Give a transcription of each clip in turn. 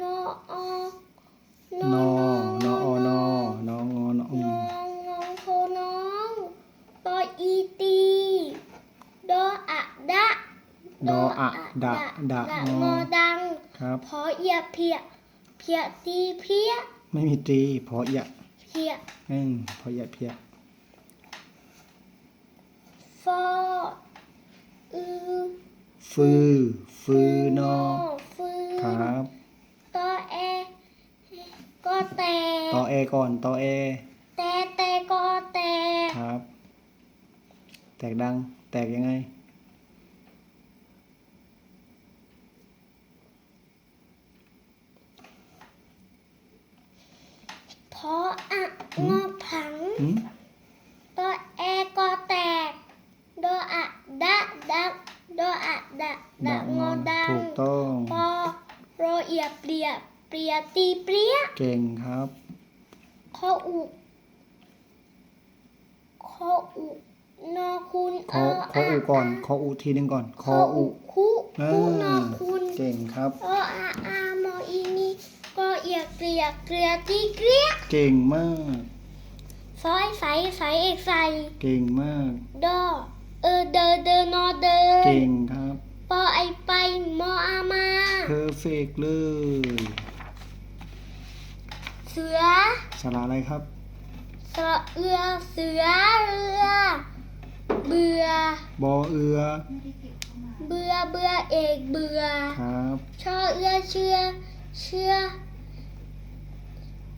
นออนอนออนอนองอนอนอืมองงองโคน้องตออีตีดออะดะดออะดะดะดะงงออดังครับพอเอียเพียเพียตีเพียไม่มีตรีพออยะเพียอืมพออยะเพียฟออือฟือฟือนอฟืนครับตอแอก็ แต่ต่อเอก่อนต่อเอแต่แต่ก็แต่ครับ แตกดัง แตกยังไงพออะงอผังอืมตอแอก็แตกดออะดะดักดออะดะดะงอดังถูกต้อง ปอโรเอียเปรีย เปรียตีเปรียเก่งครับขออุขออุนอคุณขอขออูก่อนขออูทีหนึงก่อนขออูคุเอคุนออคุณเก่งครับออาอามออีนีก็เอียเกลียเกลียตีเกลียเก่งมากซอยใสใสเอกใสเก่งมากดอเออเดอเดอนอเดอเก่งครับปอไอไปมออามาเพอร์เฟกเลย เสือสระอะไรครับสระเอือเสือเรือเบื่อบอเอือเบื่อเบื่อเอกเบื่อครับชอเอือเชื่อเชื่อ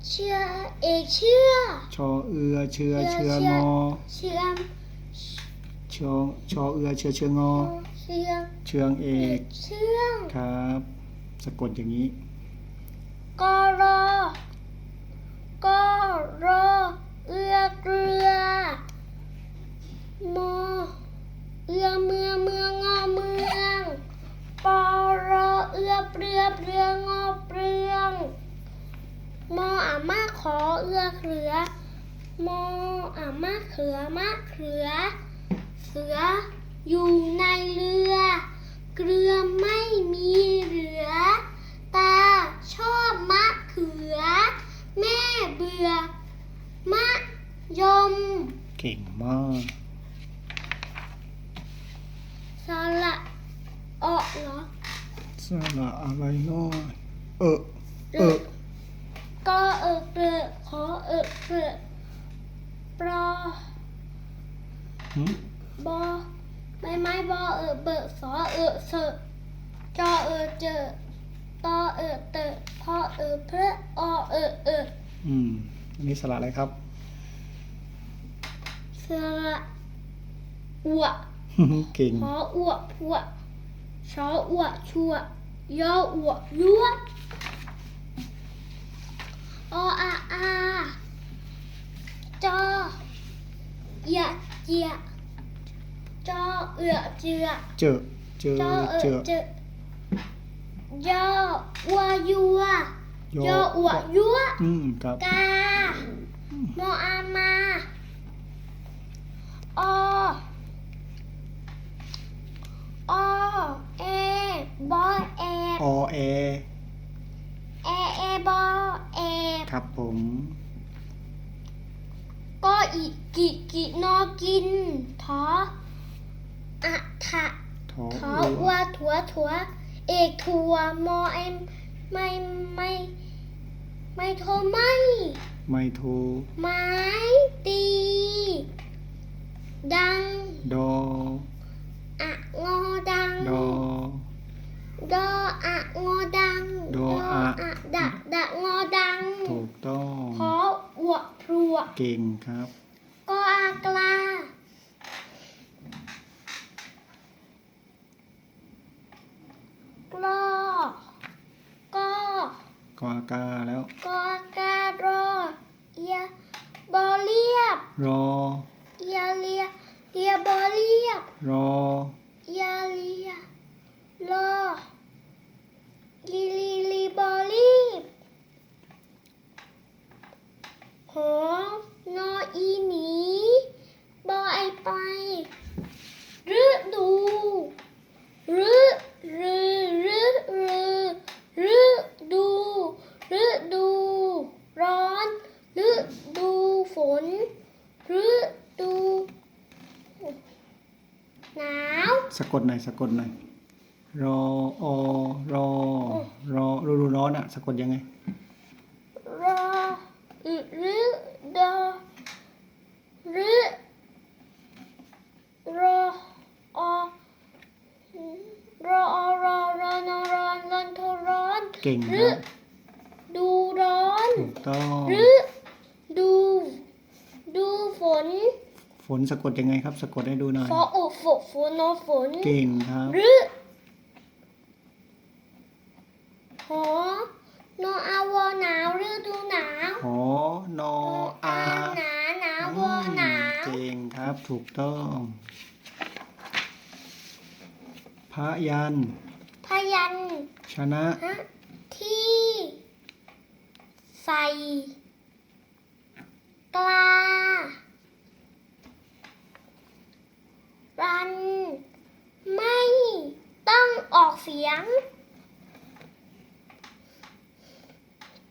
เชื่อเอกเชื่อชอเอือเชือเชืเชืออเชืงออเชื่อมชอชอเอือเชือเชืองอเชื่อมเชืองเอเอกกเชื่องครับ สะกดอย่างนี้กอรอ กอรอเอือเกลือมอเอือเมือเมืองงอเมืองปอรอเอือเปลือเปลืองอเปลืองมออามาขอเอือเขือมออามาเขือมะเขือ เสืออยู่นเรือ เกลือไม่มีเหลือ ตาชอบมะเขือ แม่เบื่อ มะยม เก่งมาก สระออก เหรอสระอะไรเนาะเออเออก็เออเปลือขอเออเปลือปลอหึบอใบไม้บอเออเบอสอเออเสอจอเออเจอตอเออเตอพอเออเพลออเออเอออืมอันนี้สระอะไรครับสระอัวเก่งพออัวพัว ชออัวชัวยออัวยัวออาอาจอเอียเจียจอเอือเจือ เจอ เจอ จอเอ เจ อ อ เจอยออัวยัวย ออัวยัว อืมครับ กา ครับผม ก็อีกิกินอกินทออะทะทอทออัอัววถัวถัว เอกทัวมอเอ็มไม่ไม่ไม่โทรไม่ ไม่โทรไม้ตี ดัง ดอ อะงอดัง ดอ ดออะงอดัง ดออะ ดะดะงอดัง ถูกต้อง ขออวพรัว เก่งครับกอากลากลอก็กออากาแล้วกออากาโรเอียบอเลียบรอเอียเลียเอียบอเลียบรอเอียเลียโลอีลีลีบอลี หงนอีนีบอยไปฤดูรื้อเรือฤฤฤอดูรือดูร้อนรือดูฝนรือดูหนาวสะกดหน่อยสะกดหน่อยรออรอรอฤดูร้อนอะสะกดยังไง เก่งครึรับดูร้อนถูกต้องรึดู ดูฝนฝนสะกดยังไงครับ สะกดให้ดูหน่อยฟออุฝฝนนอฝนเก่งครับรึหอนออาวอหนาวฤดูหนาวหอนออาหนาหนาววอือมหนาวเก่งครับถูกต้อง พระยัน พยัญชนะชนะที่ ใส่กลารัน ไม่ต้องออกเสียง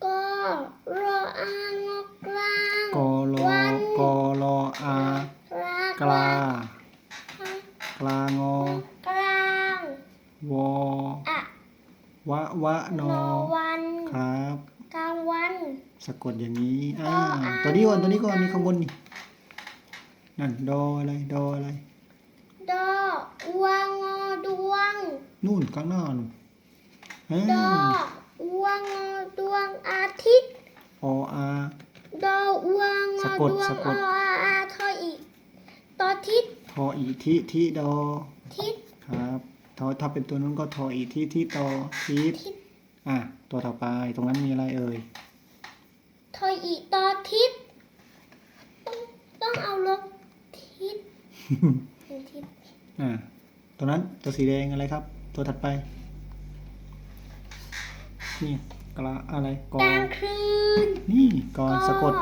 ก็รออางอกกลางกอลอวันกอลออาลากลากลางอกลางวออะวะวะนนอ อวัน ครับ กลางวัน สะกดอย่างนี้อ่าดออ่านตัวนี้ก่อนตัวนี้ก่อนนี่ข้างบนนี่นั่นดออะไรดออะไรดออวงอดวง นู่นข้างหน้านู่นอ่าดออวงอดวงอาทิตย์ออาดออวงอสะกดดวงสะกอดอาอาทออีตอทิศทออีทิทิดอทิศครับทอถ้าเป็นตัวนั้นก็ทออีทิทิตอทิศทิศอะตัวต่อไปตรงนั้นมีอะไรเอ่ยท ออีตอทิศต้องต้องเอาลบทิศเป็นทิศอ่าตัวนั้นตัวสีแดงอะไรครับ ตัวถัดไป นี่กลาอะไรกกอลางคืนนี่กอสะกด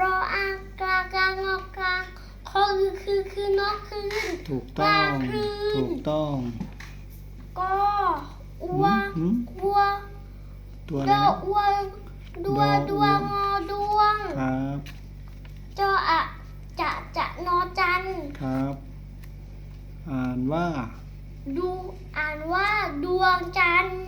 รออากลางกลางงอกกลางคอคือคือคือนอกคืนถูกต้องกลางคืนถูกต้องก็อัวหืมอัวตัวอะไรดอนะ อัวดวดอดวงอดวง ครับ จออะจะจะนอจัน ครับ อ่านว่า ดูอ่านว่าดวงจันทร์